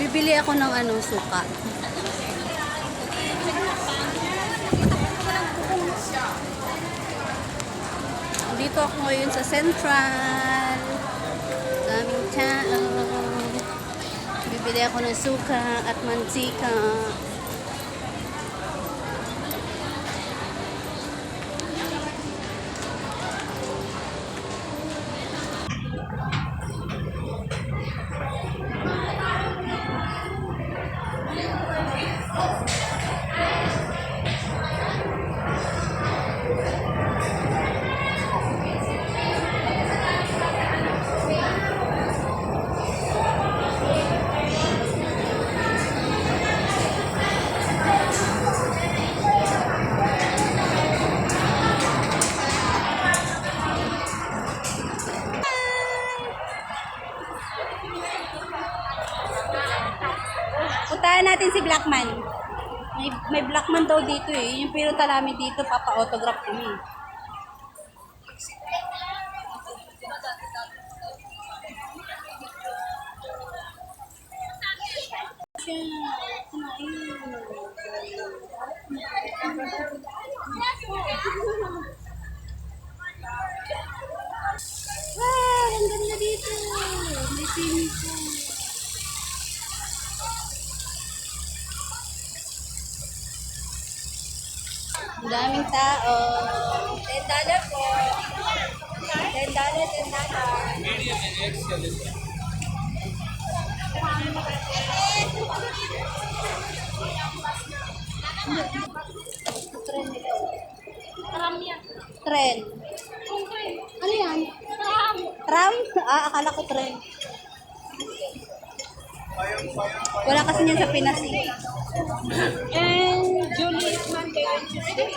Bibili ako ng ano, suka. Dito ako ngayon sa Central. Daming tao. Bibili ako ng suka at mantika. Puntahan natin si Blackman. May, may Blackman daw dito eh. Yung pinunta namin dito, papa-autograph kami. Wow, ang ganda dito. May swimming pool. Daming tao. Ten dollar po. Ten dollar, ten dollar. Tren nila. Tren. Ano yan? Tram. Tram? Ah, akala ko tren. Wala kasi niyan sa Pinas eh. And Juliet Monday and Tuesday.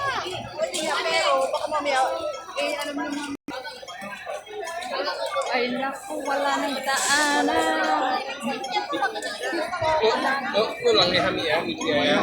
Pero baka mamaya, eh alam mo naman. Ay naku, wala nang daanan. Oh, oh, kulang ni Hami ya, Miki ya.